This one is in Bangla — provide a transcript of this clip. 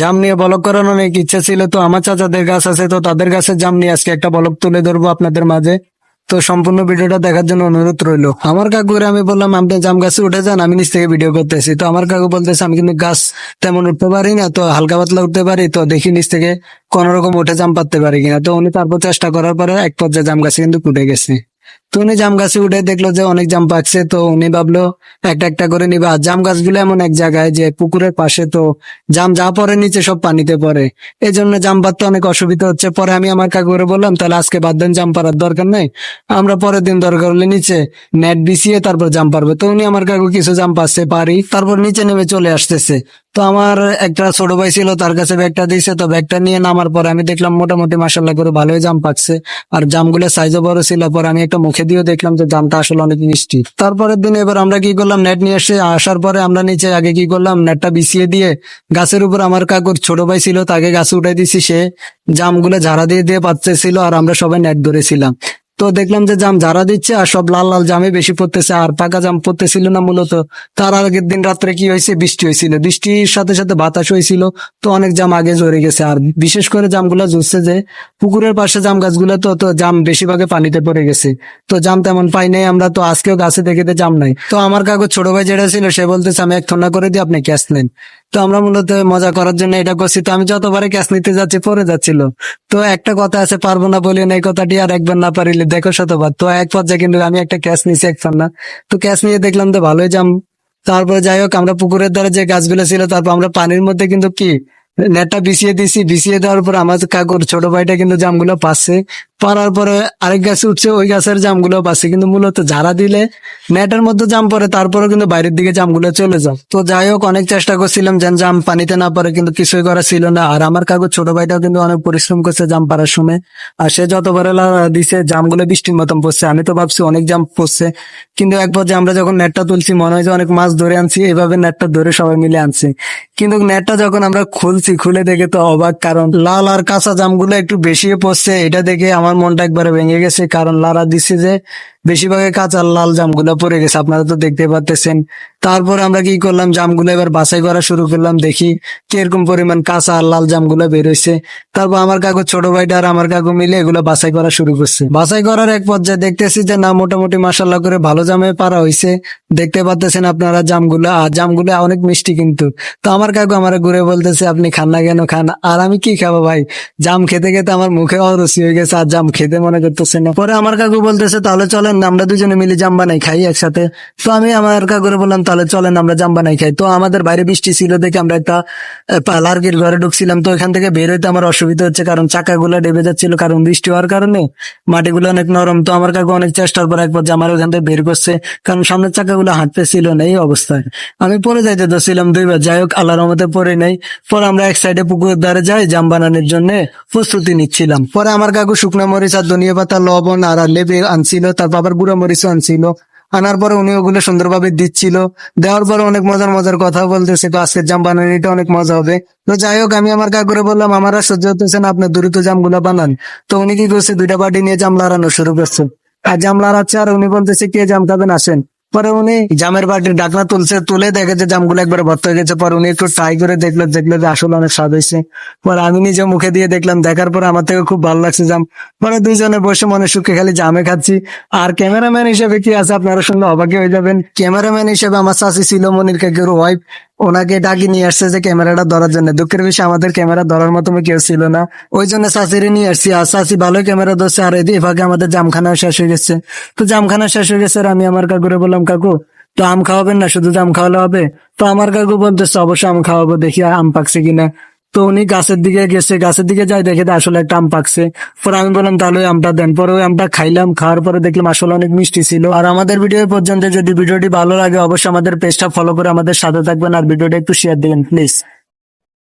জাম নিয়ে বলক করার অনেক ইচ্ছা ছিল। তো আমার চাচাদের গাছ আছে, তো তাদের গাছের জাম নিয়ে আজকে একটা বলক তুলে ধরবো আপনাদের মাঝে। তো সম্পূর্ণ ভিডিওটা দেখার জন্য অনুরোধ রইল। আমার কাকুরে আমি বললাম, আপনি জাম গাছে উঠে যান, আমি নিচ থেকে ভিডিও করতেছি। তো আমার কাকু বলতেছে, আমি কিন্তু গাছ তেমন উঠতে পারি না, তো হালকা পাতলা উঠতে পারি, তো দেখি নিচ থেকে কোন রকম উঠে জাম পাততে পারি কিনা। তো উনি তারপর চেষ্টা করার পরে এক পর্যায়ে জাম গাছে কিন্তু উঠে গেছে। তো উনি জাম গাছে উঠে দেখল যে অনেক জাম পাকছে, তো উনি ভাবলো, একটা একটা করে নিবে। আর জাম গাছগুলো এমন এক জায়গায় যে পুকুরের পাশে, তো জাম যা পরে নিচে সব পানিতে পড়ে। এই জন্য জাম পাততে অনেক অসুবিধা হচ্ছে। পরে আমি আমার কাকুরে বললাম, তাহলে আজকে বাদ দেন, জাম পাড়ার দরকার নেই। আমরা পরের দিন দরকার হলে নিচে নেট বিছিয়ে তারপর জাম পারবে তো উনি আমার কাকু কিছু জাম পাচ্ছে পারি তারপর নিচে নেমে চলে আসতেছে। তো আমার একটা ছোট ভাই ছিল, তার কাছে ব্যাগটা দিয়েছে। তো ব্যাগটা নিয়ে নামার পরে আমি দেখলাম মোটামুটি মাসাল্লাহ করে ভালোই জাম পাকছে আর জামগুলো সাইজও বড় ছিল, পরে আমি একটা মুখে দিয়ে দেখলাম যে জামটা আসলে অনেক মিষ্টি। তারপরের দিন এবার আমরা কি করলাম নেট নিয়ে এসে আসার পরে আমরা নিচে আগে কি করলাম নেটটা বিছিয়ে দিয়ে গাছের উপর আমার কাকুর ছোট ভাই ছিল, তাকে গাছে উঠাই দিছি সে জামগুলো ঝাড়া দিয়ে দিয়ে পাচ্ছে ছিল, আর আমরা সবাই নেট ধরেছিলাম। তো দেখলাম যে জাম ঝাড়া দিচ্ছে আর সব লাল লাল জামে বেশি পড়তেছে আর পাকা জাম পড়তেছিল না মূলত। তার আগের দিন রাত্রে কি হয়েছে? বৃষ্টি হয়েছিল। বৃষ্টির সাথে সাথে বাতাস হয়েছিল। তো অনেক জাম আগে ঝরে গেছে। আর বিশেষ করে জামগুলো ঝরছে যে পুকুরের পাশে জাম গাছগুলো তো তো জাম বেশিরভাগে পানিতে পড়ে গেছে। তো জাম তেমন পাই নাই, আমরা তো আজকেও গাছে দেখে জাম নাই। তো আমার কাগজ ছোট ভাই যেটা ছিল, সে বলতেছে, আমি এক ঠন্ডা করে দিই, আপনি ক্যাশ নেন। তো আমরা মূলত মজা করার জন্য এটা করছি। তো আমি যতবারে ক্যাশ নিতে যাচ্ছি পরে যাচ্ছিল। তো একটা কথা আছে, পারব না বলি না, এই কথাটি আর একবার না পারিলে দেখো শতবার তো এক পর্যায়ে কিন্তু আমি একটা ক্যাশ নিছি এক না। তো ক্যাশ নিয়ে দেখলাম তো ভালোই জাম তারপরে যাই হোক, আমরা পুকুরের ধারে যে গাছগুলো ছিল, তারপর আমরা পানির মধ্যে কিন্তু কি? নেটটা বিছিয়ে দিছি বিছিয়ে দেওয়ার পর আমার কাকুর ছোট ভাইটা কিন্তু জামগুলো পাচ্ছে। পারার পরে আরেক গাছে উঠছে, ওই গাছের জামগুলো পাচ্ছে। কিন্তু মূলত ঝাড়া দিলে নেটের মধ্যে জাম পরে তারপরে কিন্তু বাইরের দিকে জামগুলো চলে যায়। তো যাই হোক, অনেক চেষ্টা করছিলাম যেন জাম পানিতে না পড়ে, কিন্তু কিছুই করা ছিল না। আর আমার কাকুর ছোট ভাইটাও কিন্তু অনেক পরিশ্রম করছে জাম পারার সময়। আর সে যতবার দিছে, জামগুলো বৃষ্টির মতন পড়ছে। আমি তো ভাবছি অনেক জাম পড়ছে। কিন্তু এক পর্যায়ে আমরা যখন নেটটা তুলছি, মনে হয় যে অনেক মাছ ধরে আনছি এইভাবে নেটটা ধরে সবাই মিলে আনছি। কিন্তু নেটটা যখন আমরা খুলছি, খুলে দেখে তো অবাক, কারণ লাল আর কাঁচা জামগুলো একটু বেশি পড়ছে। এটা দেখে আমার মনটা একবারে ভেঙে গেছে, কারণ লারা দিচ্ছে যে বেশিরভাগে কাঁচা লাল জামগুলো পড়ে গেছে, আপনারা তো দেখতে পাচ্ছেন তারপর আমরা কি করলাম, জামগুলো এবার বাছাই করা শুরু করলাম, দেখি কীরকম পরিমাণ কাঁচা আর লাল জামগুলো বেরোইছে তারপর আমার কাকু ছোট ভাইটা আর আমার কাকু মিলে এগুলো বাছাই করা শুরু করছে। বাছাই করার এক পর্যায়ে দেখতেছি যে না, মোটামুটি মাসাল্লাহ করে ভালো জামে পারা হয়েছে দেখতে পাচ্ছেন আপনারা জামগুলো, আর জামগুলো অনেক মিষ্টি কিন্তু। তো আমার কাকু আমার ঘুরে বলতেছে, আপনি খান না কেন, খান। আর আমি কি খাব ভাই? জাম খেতে খেতে আমার মুখে অরসি হয়ে গেছে, আর জাম খেতে মনে করতেছে না। পরে আমার কাকু বলতেছে, তাহলে চলেন, আমরা দুজনে মিলে জাম বানাই খাই একসাথে। তো আমি আমার কাকুরে বললাম, তাহলে চলেন, আমরা জাম বানাই খাই। তো আমাদের বাইরে বৃষ্টি ছিল দেখে আমরা একটা লার্কির ঘরে ঢুকছিলাম। তো এখান থেকে বের হইতে আমার অসুবিধা হচ্ছে, কারণ চাকাগুলো ডেবে যাচ্ছিল, কারণ বৃষ্টি হওয়ার কারণে মাটিগুলো অনেক নরম। তো আমার কাকু অনেক চেষ্টার পর এক পর্যায়ে আমার ওখান থেকে বের করছে, কারণ সামনের চাকাগুলো হাঁটতে ছিল না এই অবস্থায়। আমি পরে যাইতে ধরছিলাম দুইবার, যাই হোক, আল্লাহর মতে পরে নাই। পরে আমরা এক সাইডে পুকুরের ধারে যাই, জাম বানানোর জন্য প্রস্তুতি নিচ্ছিলাম। পরে আমার কাকু শুকনো মরিচ আর ধনিয়া পাতা, লবণ আর লেবু আনছিল, তারপর আবার বুড়া মরিচও আনছিল আনার পরে উনি ওগুলো সুন্দরভাবে দিচ্ছিল। দেওয়ার পরে অনেক মজার মজার কথা বলতেছে, তো আজকের জাম বানানিটা অনেক মজা হবে। তো যাই হোক, আমি আমার কাকুরে বললাম, আমার আর সহ্য হতেছে না, আপনি দ্রুত জামগুলো বানান। তো উনি কি করছে, দুইটা বাটি নিয়ে জাম লাড়ানো শুরু করছে। আর জাম লাড়াচ্ছে আর উনি বলতেছে, কে জাম খাবেন, আসেন। পরে উনি জামের বাটির ডাকনা তুলছে, তুলে দেখে যে জামগুলো একবার ভর্তি হয়ে গেছে। পরে উনি একটু ট্রাই করে দেখল দেখল যে আসলে অনেক স্বাদ হয়েছে। পরে আমি নিজে মুখে দিয়ে দেখলাম, দেখার পরে আমার থেকে খুব ভালো লাগছে জাম। পরে দুইজনে বসে মনে সুখে খালি জামে খাচ্ছি। আর ক্যামেরাম্যান হিসেবে কি আছে আপনারা শুনলে অবাকি হয়ে যাবেন। ক্যামেরাম্যান হিসেবে আমার চাষি ছিল মনির কাকের ওয়াইফ ওনাকে ডাকি নিয়ে আসছে যে ক্যামেরাটা ধরার জন্য। দুঃখের বিষয়, আমাদের ক্যামেরা ধরার মতো কেউ ছিল না। ওই জন্য সাসিরে নিয়ে আসছি। আর সাসি ভালোই ক্যামেরা ধরছে। আর এদিকে ভাগে আমাদের জামখানা শেষ হয়ে গেছে। তো জামখানা শেষ হয়ে গেছে আর আমি আমার কাকুরে বললাম, কাকু, তো আম খাওয়াবেন না? শুধু আম খাওয়ালে হবে? তো আমার কাকু বলতেছে, অবশ্যই আম খাওয়াবো। দেখি আম পাকছে কিনা। তো উনি গাছের দিকে গেছে, গাছের দিকে যাই দেখে আসলে একটা আম পাকছে। পরে আমি বললাম, তাহলে আমটা দেন। পরে ওই আমটা খাইলাম, খাওয়ার পরে দেখলাম আসলে অনেক মিষ্টি ছিল। আর আমাদের ভিডিও পর্যন্ত যদি ভিডিওটি ভালো লাগে, অবশ্যই আমাদের পেজটা ফলো করে আমাদের সাথে থাকবেন। আর ভিডিওটা একটু শেয়ার দিবেন প্লিজ